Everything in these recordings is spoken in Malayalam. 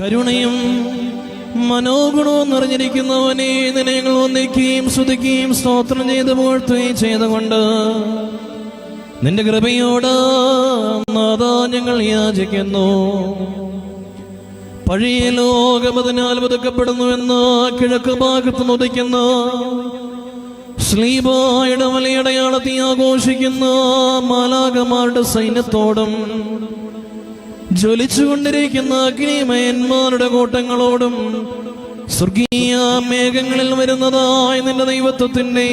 കരുണയും മനോഗുണവും നിറഞ്ഞിരിക്കുന്നവനെ നിന്നെ ഞങ്ങൾ വന്ദിക്കുകയും സ്തുതിക്കുകയും സ്തോത്രം ചെയ്ത് പോഴ്ത്തുകയും ചെയ്തുകൊണ്ട് നിന്റെ കൃപയോട് നാഥാ ഞങ്ങൾ യാചിക്കുന്നു. പഴയ ലോകമതിനാൽ പുതുക്കപ്പെടുന്നുവെന്ന് കിഴക്ക് ഭാഗത്ത് ഉദിക്കുന്ന ശ്ലീബായുടെ മലയടയാളത്തെ ആഘോഷിക്കുന്ന മാലാകമാരുടെ സൈന്യത്തോടും ജ്വലിച്ചുകൊണ്ടിരിക്കുന്ന അഗ്നിമയന്മാരുടെ കൂട്ടങ്ങളോടും സ്വർഗീയ മേഘങ്ങളിൽ വരുന്നതായ നിന്റെ ദൈവത്വത്തിന്റെ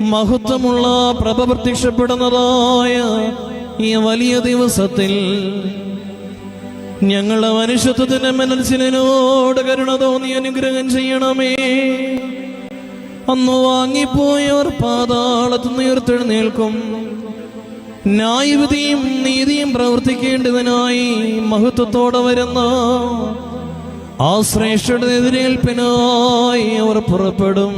മഹത്വമുള്ള പ്രഭ പ്രത്യക്ഷപ്പെടുന്നതായ ഈ വലിയ ദിവസത്തിൽ ഞങ്ങളുടെ മനുഷ്യത്വത്തിന്റെ മനസ്സിനോട് കരുണ തോന്നി അനുഗ്രഹം ചെയ്യണമേ. അന്ന് വാങ്ങിപ്പോയവർ പാതാളത്തുനിന്ന് ഉയർത്തെഴുന്നേൽക്കും. ന്യായവിധിയും നീതിയും പ്രവർത്തിക്കേണ്ടതിനായി മഹത്വത്തോടെ വരുന്ന ആ ശ്രേഷ്ഠയുടെ എതിരേൽപ്പിനായി അവർ പുറപ്പെടും.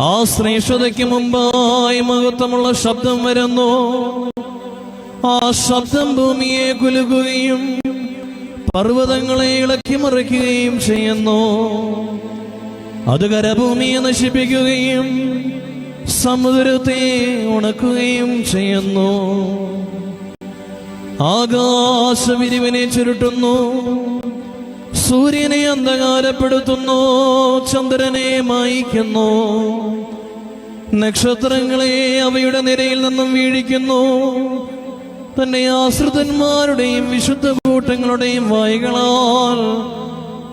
ആ ശ്രേഷ്ഠതയ്ക്ക് മുമ്പായി മഹത്വമുള്ള ശബ്ദം വരുന്നു. ആ ശബ്ദം ഭൂമിയെ കുലുക്കുകയും പർവതങ്ങളെ ഇളക്കി മറിക്കുകയും ചെയ്യുന്നു. അത് കരഭൂമിയെ നശിപ്പിക്കുകയും സമുദ്രത്തെ ഉണക്കുകയും ചെയ്യുന്നു. ആകാശവിരിവിനെ ചുരുട്ടുന്നു. സൂര്യനെ അന്ധകാരപ്പെടുത്തുന്നു. ചന്ദ്രനെ മായിക്കുന്നു. നക്ഷത്രങ്ങളെ അവയുടെ നിരയിൽ നിന്നും വീഴിക്കുന്നു. തന്നെ ആശ്രിതന്മാരുടെയും വിശുദ്ധ കൂട്ടങ്ങളുടെയും വായികളാൽ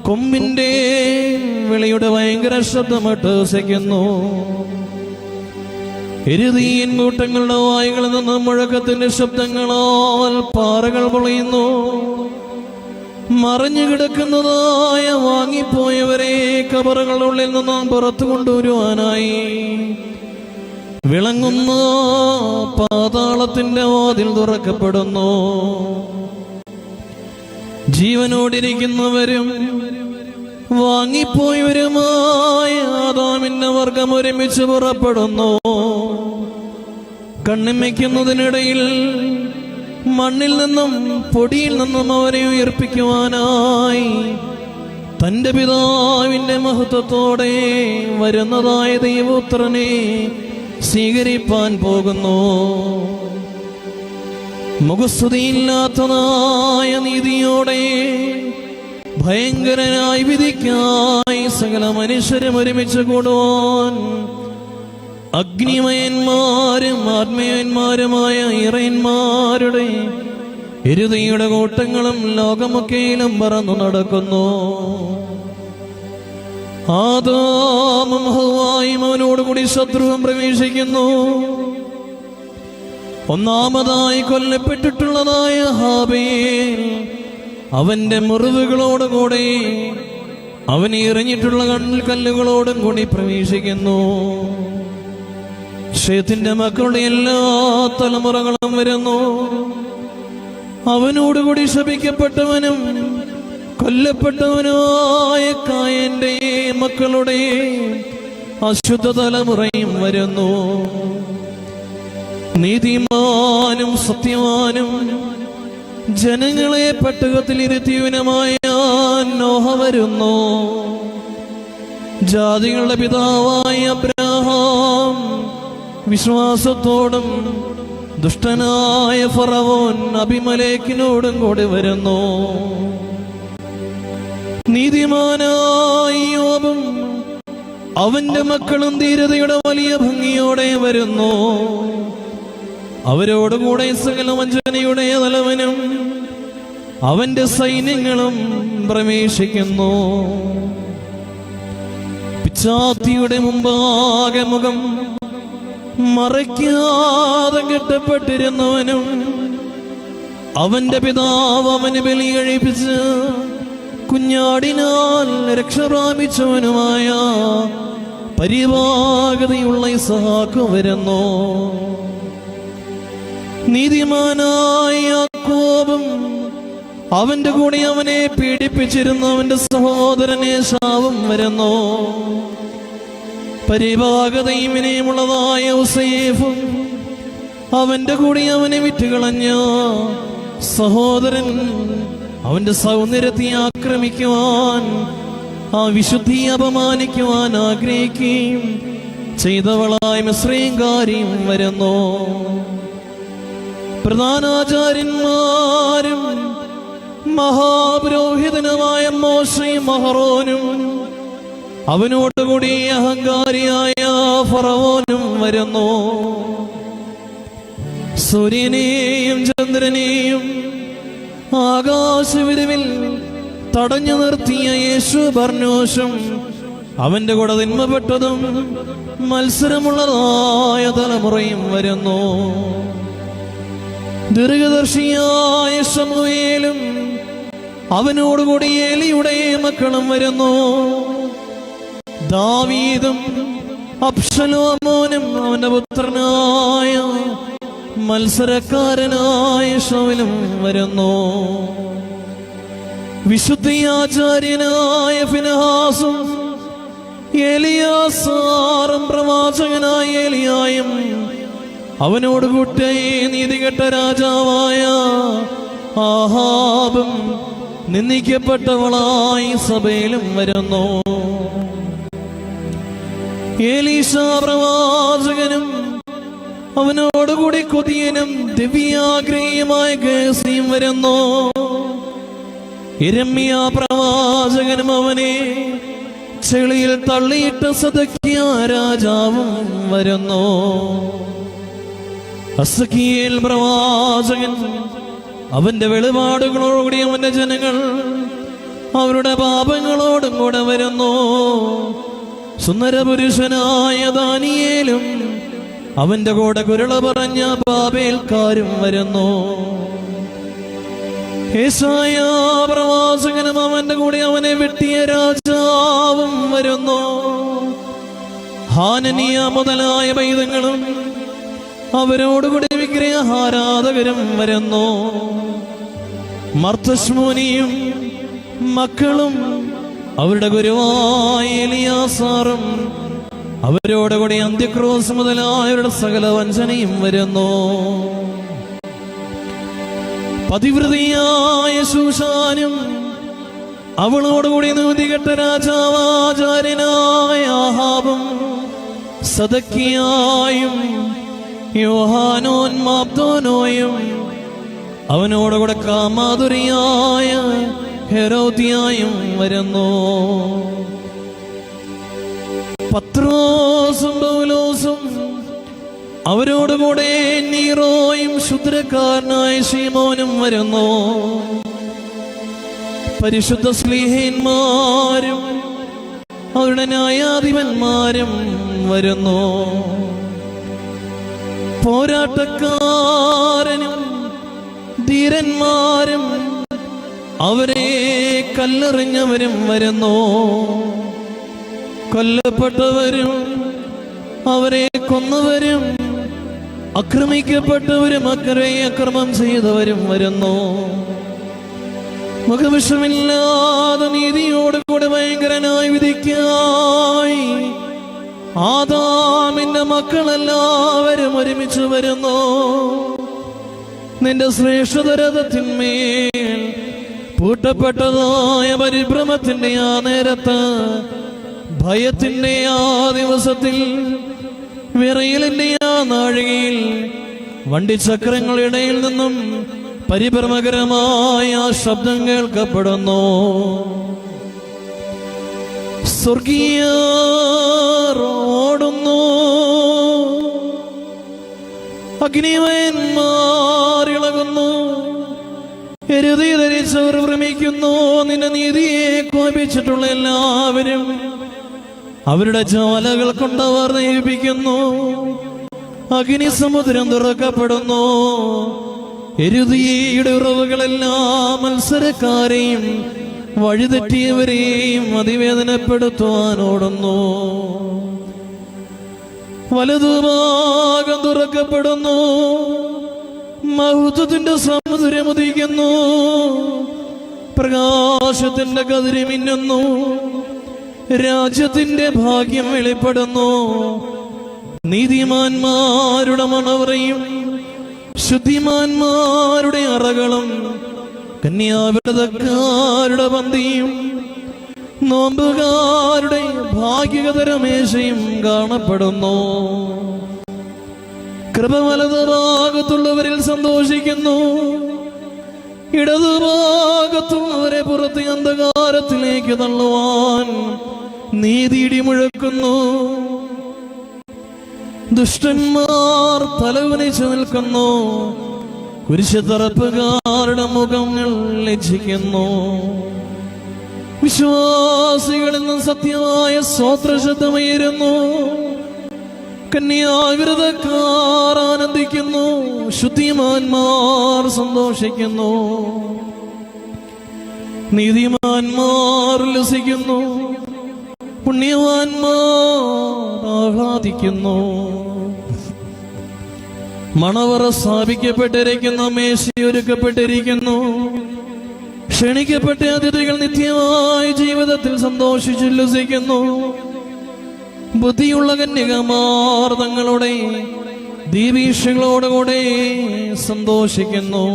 കൊമ്പിന്റെ വിളിയുടെ ഭയങ്കര ശബ്ദമിട്ട് ഹസിക്കുന്നു എരുതീയൻ കൂട്ടങ്ങളുടെ വായുകളിൽ നിന്ന് മുഴക്കത്തിന്റെ ശബ്ദങ്ങളാൽ പാറകൾ പൊളിയുന്നു. മറിഞ്ഞു കിടക്കുന്നതായ വാങ്ങിപ്പോയവരെ കബറുകളുടെ ഉള്ളിൽ നിന്നും പുറത്തു കൊണ്ടുവരുവാനായി. വിളങ്ങുന്ന പാതാളത്തിന്റെ വാതിൽ തുറക്കപ്പെടുന്നു. ജീവനോടിരിക്കുന്നവരും വാങ്ങിപ്പോയവരുമായ ആദാമിന്റെ വർഗം ഒരുമിച്ച് പുറപ്പെടുന്നു. കണ്ണിമയ്ക്കുന്നതിനിടയിൽ മണ്ണിൽ നിന്നും പൊടിയിൽ നിന്നും അവരെ ഉയർപ്പിക്കുവാനായി തന്റെ പിതാവിന്റെ മഹത്വത്തോടെ വരുന്നതായ ദൈവപുത്രനെ സ്വീകരിപ്പാൻ പോകുന്നു. മുഖസ്തുതിയില്ലാത്തതായ നീതിയോടെ ഭയങ്കരനായി വിധിക്കായി സകല മനുഷ്യരും ഒരുമിച്ച് കൂടുവാൻ അഗ്നിമയന്മാരും ആത്മീയന്മാരുമായ ഇറയന്മാരുടെ ഇരുതയുടെ കൂട്ടങ്ങളും ലോകമൊക്കെയിലും പറന്നു നടക്കുന്നു. ആദാമും അവനോടുകൂടി ശത്രുവും പ്രവേശിക്കുന്നു. ഒന്നാമതായി കൊല്ലപ്പെട്ടിട്ടുള്ളതായ ഹാബേൽ അവന്റെ മുറിവുകളോടുകൂടി അവൻ എറിഞ്ഞിട്ടുള്ള കണ്ണിൽ കല്ലുകളോടും കൂടി പ്രവേശിക്കുന്നു. ഷേത്തിന്റെ മക്കളുടെ എല്ലാ തലമുറകളും വരുന്നു. അവനോടുകൂടി ശപിക്കപ്പെട്ടവനും കൊല്ലപ്പെട്ടവനുമായ കായന്റെ മക്കളുടെ അശുദ്ധ തലമുറയും വരുന്നു. നീതിമാനും സത്യവാനും ജനങ്ങളെ പെട്ടകത്തിൽ ഇരുത്തിയവനുമായ നോഹ വരുന്നു. ജാതികളുടെ പിതാവായ അബ്രാഹാം വിശ്വാസത്തോടും ദുഷ്ടനായ ഫറവോൻ അഭിമലേക്കിനോടും കൂടി വരുന്നു. നീതിമാനായ യോബും അവന്റെ മക്കളും ധീരതയുടെ വലിയ ഭംഗിയോടെ വരുന്നു. അവരോടുകൂടെ സകല വഞ്ചനയുടെ തലവനും അവന്റെ സൈന്യങ്ങളും പ്രവേശിക്കുന്നു. പിച്ചാത്തിയുടെ മുമ്പാകെ മുഖം മറയ്ക്കാതെ കെട്ടപ്പെട്ടിരുന്നവനും അവന്റെ പിതാവ് അവന് ബലി കഴിപ്പിച്ച് കുഞ്ഞാടിനാൽ രക്ഷ പ്രാപിച്ചവനുമായ പരിവാഗതയുള്ള ഇസഹാക്ക് വരുന്നു. നീതിമാനായ കോപം അവന്റെ കൂടെ അവനെ പീഡിപ്പിച്ചിരുന്ന അവന്റെ സഹോദരനെ ശാവം വരുന്നു. പരിഭാഗതയും വിനയമുള്ളതായ ഉസൈഫും അവന്റെ കൂടെ അവനെ വിറ്റുകളഞ്ഞ സഹോദരൻ അവന്റെ സൗന്ദര്യത്തെ ആക്രമിക്കുവാൻ ആ വിശുദ്ധി അപമാനിക്കുവാൻ ആഗ്രഹിക്കുകയും ചെയ്തവളായ മിശ്രീങ്കാരിയും വരുന്നു. പ്രധാനാചാര്യന്മാരും മഹാപുരോഹിതനുമായ മോശയും മഹറോനും അവനോടുകൂടി അഹങ്കാരിയായ ഫറവോനും വരുന്നു. സൂര്യനെയും ചന്ദ്രനെയും ആകാശവിരുവിൽ തടഞ്ഞു നിർത്തിയ യേശു പറഞ്ഞോശം അവന്റെ കൂടെ തിന്മപ്പെട്ടതും മത്സരമുള്ളതായ തലമുറയും വരുന്നു. ദീർഘദർശിയായ ശമുവേലും അവനോടുകൂടി ഏലിയുടെ മക്കളും വരുന്നു. ദാവീദും അപ്ഷലോമോനും അവന്റെ പുത്രനായ മത്സരക്കാരനായ ഷോവിലും വരുന്നു. വിശുദ്ധിയാചാര്യനായ ഫിനഹാസും എലിയാസാറും പ്രവാചകനായ എലിയായും അവനോട് കൂട്ടേ നീതികെട്ട രാജാവായ ആഹാബും നിന്ദിക്കപ്പെട്ടവളായി സഭയിലും വരുന്നു. പ്രവാചകനും അവനോടുകൂടി കൊതിയനും ദിവ്യാഗ്രഹീയമായ ഗസീം വരുന്നു. ഇരമ്യ പ്രവാചകനും അവനെ ചെളിയിൽ തള്ളിയിട്ട് സതക്കിയ രാജാവും വരുന്നു. അസഖിയേൽ പ്രവാചകൻ അവന്റെ വെളിപാടുകളോടുകൂടി അവന്റെ ജനങ്ങൾ അവരുടെ പാപങ്ങളോടും കൂടെ വരുന്നു. സുന്ദരപുരുഷനായ ദാനിയേലും അവന്റെ കൂടെ കുരള പറഞ്ഞ പാപേൽക്കാരും വരുന്നു. പ്രവാസകനും അവന്റെ കൂടെ അവനെ വെട്ടിയ രാജാവും വരുന്നു. ഹാനനിയ മുതലായ പൈതങ്ങളും അവരോടുകൂടി വിഗ്രഹാരാധകരും വരുന്നു. മർത്തശ്മോനിയും മക്കളും അവരുടെ ഗുരുവായ എലിയാസാറും അവരോടുകൂടി അന്ത്യക്രോസ് മുതലായവരുടെ സകല വഞ്ചനയും വരുന്നു. പതിവൃതിയായ ശൂഷാനും അവളോടുകൂടി നൂതികെട്ട രാജാവാചാര്യനായ ആഹാബും സദക്കിയായും യോഹാനോൻ മാപ്തോനോയും അവനോടുകൂടെ കാമാതുരിയായ ഹെരോദിയായും വരുന്നു. പത്രോസും പൗലോസും അവരോടുകൂടെ നീറോയും ശുദ്രക്കാരനായ ശീമോനും വരുന്നു. പരിശുദ്ധ സ്ലീഹന്മാരും അവരുടെ ന്യായാധിപന്മാരും വരുന്നു. പോരാട്ടക്കാരനും ധീരന്മാരും അവരെ കല്ലെറിഞ്ഞവരും വരുന്നു. കൊല്ലപ്പെട്ടവരും അവരെ കൊന്നവരും അക്രമിക്കപ്പെട്ടവരും അക്കരെ അക്രമം ചെയ്തവരും വരുന്നു. മുഖവിഷമില്ലാതെ നീതിയോട് കൂടെ ഭയങ്കരനായി വിധിക്കായി ആദാമിന്റെ മക്കളെല്ലാവരും ഒരുമിച്ച് വരുന്നു. നിന്റെ ശ്രേഷ്ഠതരഥത്തിന്മേൽ പൂട്ടപ്പെട്ടതായ പരിഭ്രമത്തിന്റെ ആ നേരത്ത് ഭയത്തിന്റെ ആ ദിവസത്തിൽ വിറയലിന്റെ ആ നാഴികയിൽ വണ്ടി ഇടയിൽ നിന്നും പരിഭ്രമകരമായ ശബ്ദം കേൾക്കപ്പെടുന്നു. സ്വർഗീയ ഓടുന്നു അഗ്നിവയന്മാരിളകുന്നു കോപിച്ചിട്ടുള്ള എല്ലാവരും അവരുടെ ജ്വാലകൾ കൊണ്ടവർ നയിപ്പിക്കുന്നു അഗ്നി സമുദ്രം തുറക്കപ്പെടുന്നു. എരുതിയുടെ ഉറവുകളെല്ലാം മത്സരക്കാരെയും വഴിതെറ്റിയവരെയും അതിവേദനപ്പെടുത്തുവാൻ ഓടുന്നു. വലതുഭാഗം തുറക്കപ്പെടുന്നു. മഹത്വത്തിന്റെ സമുദ്രം ഉദിക്കുന്നു പ്രകാശത്തിന്റെ കതിരി മിന്നുന്നു. രാജ്യത്തിന്റെ ഭാഗ്യം വെളിപ്പെടുന്നു. നീതിമാന്മാരുടെ മണവറയും ശുദ്ധിമാന്മാരുടെ അറകളും കന്യാവ്രതക്കാരുടെ പന്തിയും നോമ്പുകാരുടെ ഭാഗ്യകതരമേശയും കാണപ്പെടുന്നു. കൃപ വലതുഭാഗത്തുള്ളവരിൽ സന്തോഷിക്കുന്നു. ഇടതുഭാഗത്തുള്ളവരെ പുറത്ത് അന്ധകാരത്തിലേക്ക് തള്ളുവാൻ നീതിയിടി മുഴക്കുന്നു. ദുഷ്ടന്മാർ തലവനിച്ചു നിൽക്കുന്നു. കുരിശത്തറപ്പുകാരുടെ മുഖങ്ങൾ ലജ്ജിക്കുന്നു. വിശ്വാസികളിൽ നിന്നും സത്യമായ സ്വത്രശബ്ദമുയരുന്നു കന്യാകൃതക്കാർ ആനന്ദിക്കുന്നു ശുദ്ധിമാന്മാർ സന്തോഷിക്കുന്നു. നീതിമാന്മാർ ലസിക്കുന്നു പുണ്യവാന്മാർ ആഹ്ലാദിക്കുന്നു. മണവറ സ്ഥാപിക്കപ്പെട്ടിരിക്കുന്നു മേശയൊരുക്കപ്പെട്ടിരിക്കുന്നു. ക്ഷണിക്കപ്പെട്ട അതിഥികൾ നിത്യമായി ജീവിതത്തിൽ സന്തോഷിച്ചുല്ലസിക്കുന്നു ബുദ്ധിയുള്ള കന്യകമാർ തങ്ങളുടെ ദീപീഷങ്ങളോടുകൂടെ സന്തോഷിക്കുന്നു.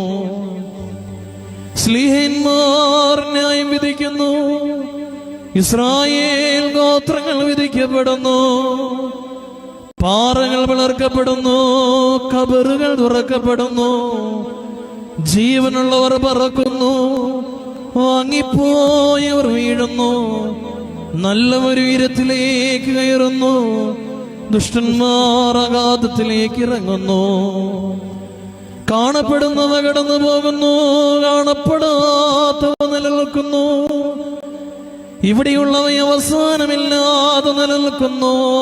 സ്ലീഹന്മാർ ന്യായം വിധിക്കുന്നു. ഇസ്രായേൽ ഗോത്രങ്ങൾ വിധിക്കപ്പെടുന്നു. പാറകൾ വിളർക്കപ്പെടുന്നു കബറുകൾ തുറക്കപ്പെടുന്നു. ജീവനുള്ളവർ പറക്കുന്നു. വാങ്ങിപ്പോയവർ വീഴുന്നു. നല്ലവർ ഉയരത്തിലേക്ക് കയറുന്നു. ദുഷ്ടന്മാർ അഗാധത്തിലേക്ക് ഇറങ്ങുന്നു കാണപ്പെടുന്നവ കടന്നു പോകുന്നു. കാണപ്പെടാത്തവ നിലനിൽക്കുന്നു. ഇവിടെയുള്ളവ അവസാനമില്ലാതെ നിലനിൽക്കുന്നു.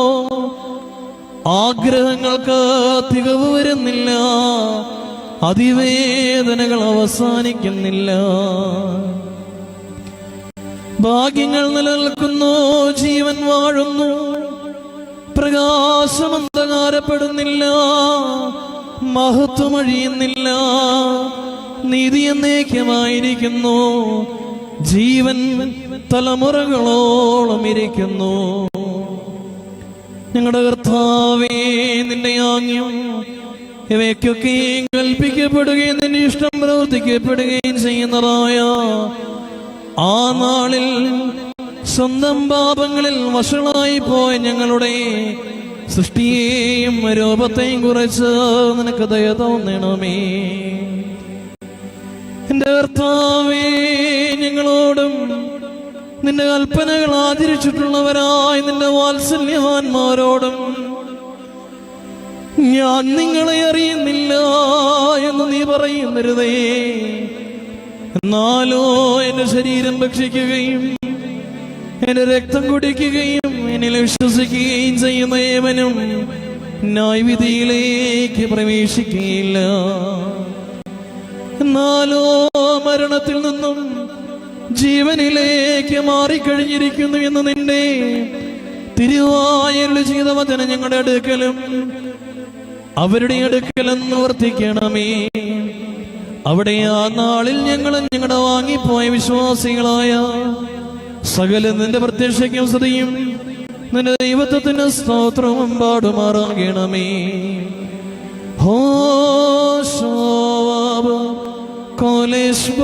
ആഗ്രഹങ്ങൾക്ക് തികവ് വരുന്നില്ല. അതിവേദനകൾ അവസാനിക്കുന്നില്ല. ഭാഗ്യങ്ങൾ നിലനിൽക്കുന്നു ജീവൻ വാഴുന്നു. പ്രകാശം അന്ധകാരപ്പെടുന്നില്ല മഹത്വം അഴിയുന്നില്ല നീതി എന്നേക്യമായിരിക്കുന്നു ജീവൻ തലമുറകളോളം ഇരിക്കുന്നു. ഞങ്ങളുടെ കർത്താവേ നിന്റെ ആംഗ്യം ഇവയ്ക്കൊക്കെയും കൽപ്പിക്കപ്പെടുകയും നിന്റെ ഇഷ്ടം പ്രവർത്തിക്കപ്പെടുകയും ചെയ്യുന്നതായ ആ നാളിൽ സ്വന്തം പാപങ്ങളിൽ വഷളായി പോയ ഞങ്ങളുടെ സൃഷ്ടിയെയും രൂപത്തെയും കുറിച്ച് നിനക്ക് ദയ തോന്നണമേ. എന്റെ കർത്താവേ ഞങ്ങളോടും നിന്റെ കൽപ്പനകൾ ആചരിച്ചിട്ടുള്ളവരായി നിന്റെ വാത്സല്യവാന്മാരോടും ഞാൻ നിങ്ങളെ അറിയുന്നില്ല എന്ന് നീ പറയുന്നരുതേ. എന്നാലോ എന്റെ ശരീരം ഭക്ഷിക്കുകയും എന്റെ രക്തം കുടിക്കുകയും എന്നിൽ വിശ്വസിക്കുകയും ചെയ്യുന്ന ഏവനും ന്യായവിധിയിലേക്ക് പ്രവേശിക്കുകയില്ല. എന്നാലോ മരണത്തിൽ നിന്നും ജീവനിലേക്ക് മാറിക്കഴിഞ്ഞിരിക്കുന്നു എന്ന് നിന്റെ തിരുവായുള്ള ചെയ്ത വചനം ഞങ്ങളുടെ അടുക്കലും അവരുടെ അടുക്കലും നിവർത്തിക്കണമേ. അവിടെ ആ നാളിൽ ഞങ്ങൾ ഞങ്ങളുടെ വാങ്ങിപ്പോയ വിശ്വാസികളായ സകല നിന്റെ പ്രത്യക്ഷയ്ക്കും സ്തുതിയും. നിന്റെ ദൈവത്വത്തിന് സ്തോത്രവും പാടുമാറാകണമേ. ഹോ കോലേശ്വര